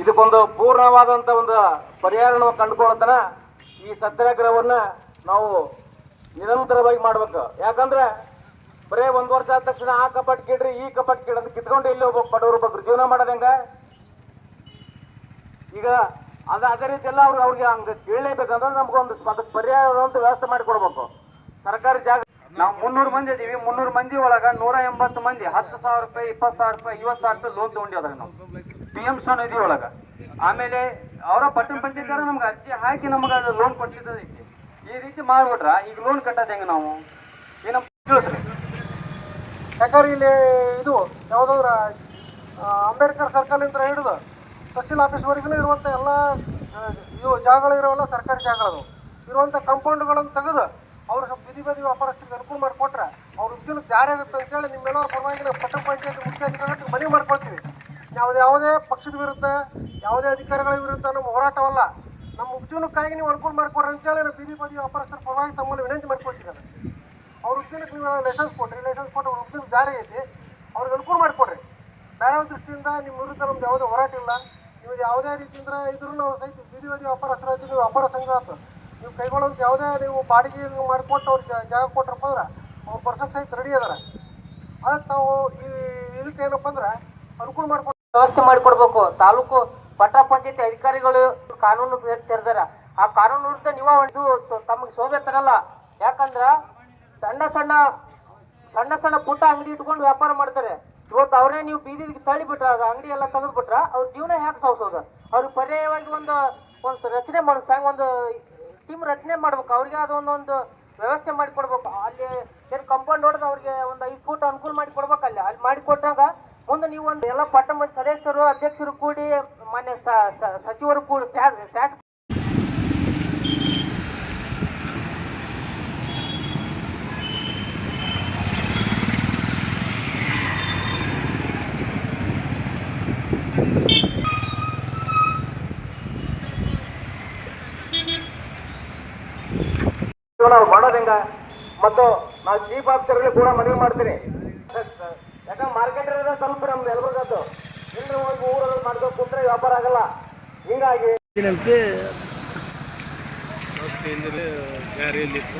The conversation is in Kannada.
ಇದಕ್ಕೊಂದು ಪೂರ್ಣವಾದಂತ ಒಂದು ಪರಿಹಾರವನ್ನು ಕಂಡುಕೊಳ್ಳತನ ಈ ಸತ್ಯಾಗ್ರಹವನ್ನ ನಾವು ನಿರಂತರವಾಗಿ ಮಾಡ್ಬೇಕು. ಯಾಕಂದ್ರೆ ಬರೇ ಒಂದ್ ವರ್ಷ ಆದ ತಕ್ಷಣ ಆ ಕಪಾಟ್ ಕೇಳ್ರಿ, ಈ ಕಪಾಟ್ ಕೇಳಿ ಅಂತ ಕಿತ್ಕೊಂಡು ಇಲ್ಲಿ ಒಬ್ಬ ಬಡವರು ಬಗ್ಗೆ ಜೀವನ ಮಾಡದ ಹೆಂಗ? ಈಗ ಅದ ಅದೇ ರೀತಿ ಎಲ್ಲ ಅವ್ರಿಗೆ ಅವ್ರಿಗೆ ಹಂಗ ಕೇಳಲೇಬೇಕಂದ್ರೆ ನಮ್ಗೊಂದು ಅದಕ್ಕೆ ಪರಿಹಾರ ಅಂತ ವ್ಯವಸ್ಥೆ ಮಾಡಿಕೊಡ್ಬೇಕು. ಸರ್ಕಾರಿ ಜಾಗ ನಾವು ಮುನ್ನೂರು ಮಂದಿ ಇದೀವಿ. ಮುನ್ನೂರು ಮಂದಿ ಒಳಗ ನೂರ ಎಂಬತ್ತು ಮಂದಿ ಹತ್ತು ಸಾವಿರ ರೂಪಾಯಿ, ಇಪ್ಪತ್ತು ಸಾವಿರ ರೂಪಾಯಿ, ಐವತ್ತು ಸಾವಿರ ರೂಪಾಯಿ ಲೋನ್ ತಗೊಂಡಿದ್ದಾರೆ ನಾವು. ಪಿ ಎಂ ನಿಧಿ ಒಳಗ. ಆಮೇಲೆ ಅವರ ಪಟ್ಟಣ ಪಂಚಾಯತ್ ನಮ್ಗೆ ಅರ್ಜಿ ಹಾಕಿ ನಮ್ಗೆ ಅದು ಲೋನ್ ಕೊಡ್ಸಿದ್ದೈತಿ ಈ ರೀತಿ ಮಾಡ್ಬಿಟ್ರ, ಈಗ ಲೋನ್ ಕಟ್ಟೋದು ಹೆಂಗೆ ನಾವು? ಏನಪ್ಪ ತಿಳಿಸ್ರಿ. ಯಾಕಂದ್ರೆ ಇಲ್ಲಿ ಇದು ಯಾವುದಾದ್ರ ಅಂಬೇಡ್ಕರ್ ಸರ್ಕಲ್ ಹಿಡಿದು ತಹಸೀಲ್ ಆಫೀಸ್ವರೆಗೂ ಇರುವಂಥ ಎಲ್ಲ ಇವು ಜಾಗಗಳಿರೋಲ್ಲ ಸರ್ಕಾರಿ ಜಾಗಗಳು ಇರುವಂಥ ಕಂಪೌಂಡ್ಗಳನ್ನು ತೆಗೆದು ಅವ್ರು ಸ್ವಲ್ಪ ಬಿದಿ ಬದಿ ವ್ಯಾಪಾರಸ್ಥರಿಗೆ ಅನುಕೂಲ ಮಾಡಿಕೊಟ್ರೆ ಅವ್ರ ಉದ್ಯೋಗಕ್ಕೆ ಜಾರಿ ಆಗುತ್ತೆ ಅಂತೇಳಿ ನಿಮ್ಮೆಲ್ಲರ ಪರವಾಗಿ ನಾವು ಪಟ್ಟಣ ಪಂಚಾಯತ್ ಮುಖ್ಯಾಧಿಕಾರಿಗೆ ಮನವಿ ಮಾಡ್ಕೊಳ್ತೀವಿ. ಯಾವುದೇ ಪಕ್ಷದ ವಿರುದ್ಧ, ಯಾವುದೇ ಅಧಿಕಾರಿಗಳ ವಿರುದ್ಧ ನಮ್ಮ ಹೋರಾಟವಲ್ಲ. ನಮ್ಮ ಉದ್ಯೋಗಕ್ಕಾಗಿ ನೀವು ಅನುಕೂಲ ಮಾಡಿಕೊಡ್ರಿ ಅಂತೇಳಿ ನಾವು ಬೀದಿ ಬದಿ ವ್ಯಾಪಾರಸ್ಥರ ಪರವಾಗಿ ತಮ್ಮಲ್ಲಿ ವಿನಂತಿ ಮಾಡ್ಕೊಳ್ತೀನಿ ಅವ್ರ ಉದ್ಯೋಗಕ್ಕೆ ನೀವು ಲೈಸೆನ್ಸ್ ಕೊಡ್ರಿ ಲೈಸೆನ್ಸ್ ಕೊಟ್ಟು ಅವ್ರ ಉದ್ಯೋಗ ಜಾರಿ ಐತಿ, ಅವ್ರಿಗೆ ಅನುಕೂಲ ಮಾಡಿಕೊಡ್ರಿ. ಬೇರೆ ದೃಷ್ಟಿಯಿಂದ ನಿಮ್ಮ ವಿರುದ್ಧ ನಮ್ದು ಯಾವುದೇ ಹೋರಾಟ ಇಲ್ಲ. ನೀವು ಯಾವುದೇ ರೀತಿಯಿಂದ ಇದ್ರೂ ನಾವು ಸಹಿತ ಬೀದಿ ಬದಿ ವ್ಯಾಪಾರಸ್ಥರ ನೀವು ವ್ಯಾಪಾರ ಸಂಘ ಆಯ್ತು ನೀವು ಕೈಗೊಳ್ಳೋದು ಯಾವುದೇ ನೀವು ಬಾಡಿಗೆ ಮಾಡಿಕೊಟ್ಟು ಅವ್ರಿಗೆ ಜಾಗ ಕೊಟ್ರಪ್ಪ ಅಂದ್ರೆ ಅವ್ರು ಪರ್ಸನ್ ಸಹಿತ ರೆಡಿ ಅದಾರ. ಅದಕ್ಕೆ ನಾವು ಈ ಇದಕ್ಕೆ ಏನಪ್ಪ ಅಂದ್ರೆ ಅನುಕೂಲ ಮಾಡ್ಕೊಟ್ಟು ವ್ಯವಸ್ಥೆ ಮಾಡಿಕೊಡ್ಬೇಕು. ತಾಲೂಕು ಪಟ್ಟ ಪಂಚಾಯತಿ ಅಧಿಕಾರಿಗಳು ಕಾನೂನು ತೆರೆದಾರ. ಆ ಕಾನೂನು ನೀವು ಒಂದು ತಮಗೆ ಶೋಭೆ ತರಲ್ಲ. ಯಾಕಂದ್ರ ಸಣ್ಣ ಸಣ್ಣ ಸಣ್ಣ ಸಣ್ಣ ಪುಟ್ಟ ಅಂಗಡಿ ಇಟ್ಕೊಂಡು ವ್ಯಾಪಾರ ಮಾಡ್ತಾರೆ. ಇವತ್ತು ಅವರೇ ನೀವು ಬೀದಿಗೆ ತಳ್ಳಿ ಬಿಟ್ರ ಅದು ಅಂಗಡಿ ಎಲ್ಲ ತೆಗೆದು ಬಿಟ್ರ ಅವ್ರ ಜೀವನ ಹ್ಯಾಕ್ ಸಾವ್ಸೋದು ಅವ್ರಿಗೆ ಪರ್ಯಾಯವಾಗಿ ಒಂದು ಒಂದು ರಚನೆ ಮಾಡ ಸಂಘ ಒಂದು ಟೀಮ್ ರಚನೆ ಮಾಡ್ಬೇಕು. ಅವ್ರಿಗೆ ಅದೊಂದು ಒಂದು ವ್ಯವಸ್ಥೆ ಮಾಡಿಕೊಡ್ಬೇಕು. ಅಲ್ಲಿ ಏನು ಕಂಪೌಂಡ್ ಹೊಡೆದು ಅವ್ರಿಗೆ ಒಂದು ಐದು ಫೂಟ್ ಅನುಕೂಲ ಮಾಡಿ ಕೊಡ್ಬೇಕು ಅಲ್ಲಿ ಅಲ್ಲಿ ಮಾಡಿ ಕೊಟ್ಟಾಗ ಮುಂದೆ ನೀವು ಒಂದು ಎಲ್ಲ ಪಟ್ಟಣ ಸದಸ್ಯರು, ಅಧ್ಯಕ್ಷರು ಕೂಡಿ, ಮಾನ್ಯ ಸಚಿವರು ಕೂಡ ಶಾಸಕ ನಾವು ಮಾಡೋದ್ ಹೆಂಗ? ಮತ್ತು ನಾವು ಚೀಫ್ ಕೂಡ ಮನವಿ ಮಾಡ್ತೀನಿ ಯಾಕಂದ್ರೆ ಮಾರ್ಕೆಟ್ ಇರೋದೇ ಸ್ವಲ್ಪ ನಮ್ದು ಎಲ್ರಿಗದ್ದು ಇಲ್ಲೇ ಹೋಗಿ ಊರಲ್ಲಿ ಮಾಡ್ಕೊಂಡು ಕುಂತ್ರೆ ವ್ಯಾಪಾರ ಆಗಲ್ಲ. ಹಿಂಗಾಗಿ ಬಸ್ ಹಿಂದೆ ಗಾರಿಯಲ್ಲಿತ್ತು